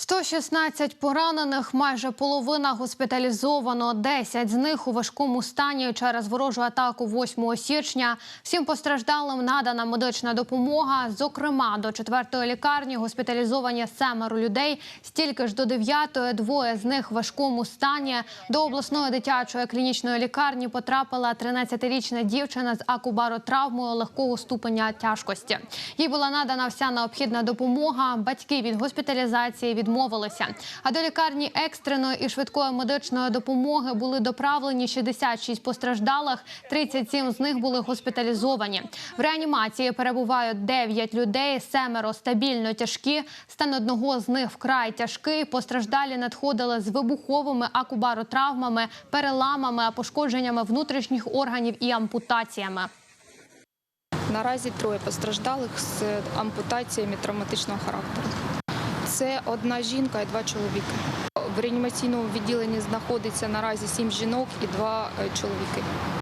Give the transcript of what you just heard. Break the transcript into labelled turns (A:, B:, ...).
A: 116 поранених, майже половина госпіталізовано. 10 з них у важкому стані через ворожу атаку 8 січня. Всім постраждалим надана медична допомога. Зокрема, до 4-ї лікарні госпіталізовані семеро людей. Стільки ж до 9-ї, двоє з них в важкому стані. До обласної дитячої клінічної лікарні потрапила 13-річна дівчина з акубаротравмою легкого ступеня тяжкості. Їй була надана вся необхідна допомога. Батьки від госпіталізації відмовилися. А до лікарні екстреної і швидкої медичної допомоги були доправлені 66 постраждалих. 37 з них були госпіталізовані. В реанімації перебувають 9 людей, семеро стабільно тяжкі. Стан одного з них вкрай тяжкий. Постраждалі надходили з вибуховими акубаротравмами, переламами, пошкодженнями внутрішніх органів і ампутаціями.
B: Наразі троє постраждалих з ампутаціями травматичного характеру. Це одна жінка і два чоловіки. В реанімаційному відділенні знаходиться наразі сім жінок і два е, чоловіки.